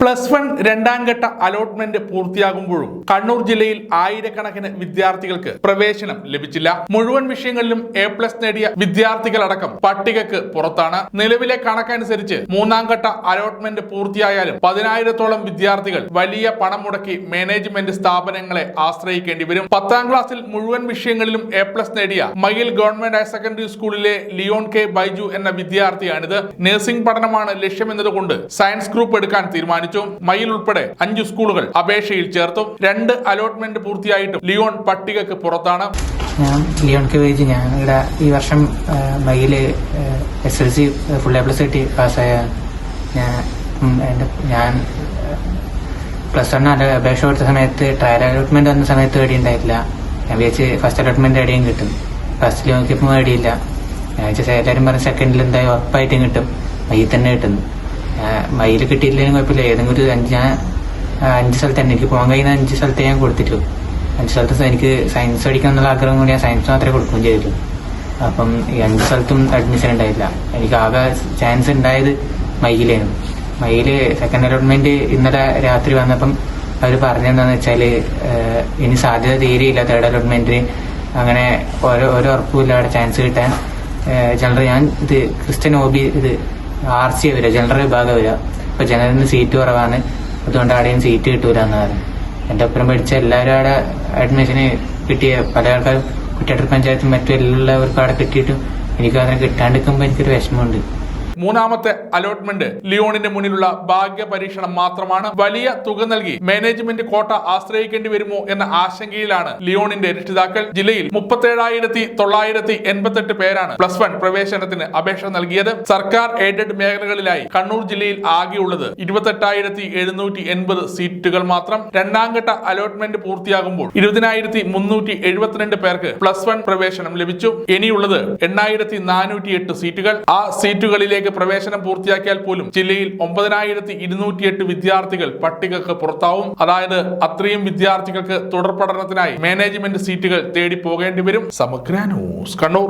Plus one രണ്ടാം ഘട്ട allotment പൂർത്തിയാകുമ്പോഴും Kannur ജില്ലയിൽ ആയിരക്കണക്കിന് വിദ്യാർത്ഥികൾക്ക് പ്രവേശനം ലഭിച്ചില്ല. മുഴുവൻ വിഷയങ്ങളിലും എ പ്ലസ് നേടിയ വിദ്യാർത്ഥികളടക്കം പട്ടികക്ക് പുറത്താണ്. നിലവിലെ കണക്കനുസരിച്ച് മൂന്നാം ഘട്ട അലോട്ട്മെന്റ് പൂർത്തിയായാലും പതിനായിരത്തോളം വിദ്യാർത്ഥികൾ വലിയ പണം മുടക്കി മാനേജ്മെന്റ് സ്ഥാപനങ്ങളെ ആശ്രയിക്കേണ്ടി വരും. പത്താം ക്ലാസ്സിൽ മുഴുവൻ വിഷയങ്ങളിലും എ പ്ലസ് നേടിയ മയിൽ ഗവൺമെന്റ് ഹയർ സെക്കൻഡറി സ്കൂളിലെ ലിയോൺ കെ ബൈജു എന്ന വിദ്യാർത്ഥിയാണിത്. നഴ്സിംഗ് പഠനമാണ് ലക്ഷ്യമെന്നതുകൊണ്ട് സയൻസ് ഗ്രൂപ്പ് എടുക്കാൻ തീരുമാനിച്ചു. മയിൽ ഉൾപ്പെടെ അഞ്ച് സ്കൂളുകൾ അപേക്ഷയിൽ ചേർത്തു. രണ്ട് അലോട്ട്മെന്റ് പൂർത്തിയായിട്ടും ലിയോൺ പട്ടികക്ക് പുറത്താണ്. ഞാൻ ലിയോൺ കെ വേജ് ഞാൻ ഇവിടെ ഈ വർഷം Mayil S L C full A plus കിട്ടി പാസ്സായ ഞാൻ ഞാൻ പ്ലസ് വൺ അപേക്ഷ കൊടുത്ത സമയത്ത് ട്രയൽ അലോട്ട്മെന്റ് വന്ന സമയത്ത് പേടി ഉണ്ടായിട്ടില്ല. ഞാൻ വിചാരിച്ച് ഫസ്റ്റ് അലോട്ട്മെന്റ് എടിയും കിട്ടും. ഫസ്റ്റിൽ നോക്കിയപ്പോൾ വേടിയില്ല ഞാൻ വിചാരിച്ച എല്ലാവരും പറഞ്ഞ സെക്കൻഡിൽ എന്തായാലും ഉറപ്പായിട്ടും കിട്ടും. മയിൽ തന്നെ കിട്ടുന്നു. മയിൽ കിട്ടിയില്ലെങ്കിലും കുഴപ്പമില്ല. ഏതെങ്കിലും ഒരു അഞ്ച് ഞാൻ അഞ്ച് സ്ഥലത്ത് തന്നെ. എനിക്ക് പോകാൻ കഴിയുന്ന അഞ്ച് സ്ഥലത്ത് ഞാൻ കൊടുത്തിട്ടുള്ളൂ അഞ്ച് സ്ഥലത്ത് എനിക്ക് സയൻസ് പഠിക്കാൻ എന്നുള്ള ആഗ്രഹം കൊണ്ട് ഞാൻ സയൻസ് മാത്രമേ കൊടുക്കുകയും ചെയ്തിട്ടുള്ളൂ അപ്പം ഈ അഞ്ച് സ്ഥലത്തും അഡ്മിഷൻ ഉണ്ടായില്ല. എനിക്ക് ആകെ ചാൻസ് ഉണ്ടായത് മയിലായിരുന്നു മയിൽ സെക്കൻഡ് അലോട്ട്മെന്റ് ഇന്നലെ രാത്രി വന്നപ്പം അവർ പറഞ്ഞെന്താന്ന് വെച്ചാൽ ഇനി സാധ്യത തീരെയില്ല തേർഡ് അലോട്ട്മെന്റിന് അങ്ങനെ ഓരോ ഓരോ ഉറപ്പുമില്ല അവിടെ ചാൻസ് കിട്ടാൻ ജനറൽ ഞാൻ ഇത് ക്രിസ്ത്യൻ ഹോബി ഇത് ആർ സി വരിക ജനറൽ വിഭാഗം വരിക. അപ്പൊ ജനറലിന് സീറ്റ് കുറവാണ്. അതുകൊണ്ട് ആടെയും സീറ്റ് കിട്ടൂല എന്ന് പറഞ്ഞു. എന്റെ ഒപ്പം പഠിച്ച എല്ലാവരും അവിടെ അഡ്മിഷന് കിട്ടിയ പല ആൾക്കാരും കുട്ടിയാട്ടൂർ പഞ്ചായത്തും മറ്റു എല്ലാവർക്കും അവിടെ കിട്ടിയിട്ടും എനിക്ക് അതിനെ കിട്ടാണ്ടിരിക്കുമ്പോൾ എനിക്കൊരു വിഷമമുണ്ട്. മൂന്നാമത്തെ അലോട്ട്മെന്റ് ലിയോണിന്റെ മുന്നിലുള്ള ഭാഗ്യ പരീക്ഷണം മാത്രമാണ് വലിയ തുക നൽകി. മാനേജ്മെന്റ് കോട്ട ആശ്രയിക്കേണ്ടി വരുമോ എന്ന ആശങ്കയിലാണ് ലിയോണിന്റെ രക്ഷിതാക്കൾ. ജില്ലയിൽ മുപ്പത്തേഴായിരത്തി തൊള്ളായിരത്തി എൺപത്തെട്ട് പേരാണ് പ്ലസ് വൺ പ്രവേശനത്തിന് അപേക്ഷ നൽകിയത്. സർക്കാർ എയ്ഡഡ് മേഖലകളിലായി കണ്ണൂർ ജില്ലയിൽ ആകെയുള്ളത് ഇരുപത്തെട്ടായിരത്തി എഴുന്നൂറ്റി എൺപത് സീറ്റുകൾ മാത്രം. രണ്ടാം ഘട്ട അലോട്ട്മെന്റ് പൂർത്തിയാകുമ്പോൾ ഇരുപതിനായിരത്തി മുന്നൂറ്റി എഴുപത്തിരണ്ട് പേർക്ക് പ്ലസ് വൺ പ്രവേശനം ലഭിച്ചു. ഇനിയുള്ളത് എണ്ണായിരത്തി നാനൂറ്റി എട്ട് സീറ്റുകൾ ആ സീറ്റുകളിലേക്ക് പ്രവേശനം പൂർത്തിയാക്കിയാൽ പോലും ജില്ലയിൽ ഒമ്പതിനായിരത്തി ഇരുന്നൂറ്റിയെട്ട് വിദ്യാർത്ഥികൾ പട്ടികക്ക് പുറത്താവും. അതായത് അത്രയും വിദ്യാർത്ഥികൾക്ക് തുടർ പഠനത്തിനായി മാനേജ്മെന്റ് സീറ്റുകൾ തേടി പോകേണ്ടി വരും. സമഗ്ര ന്യൂസ് കണ്ണൂർ.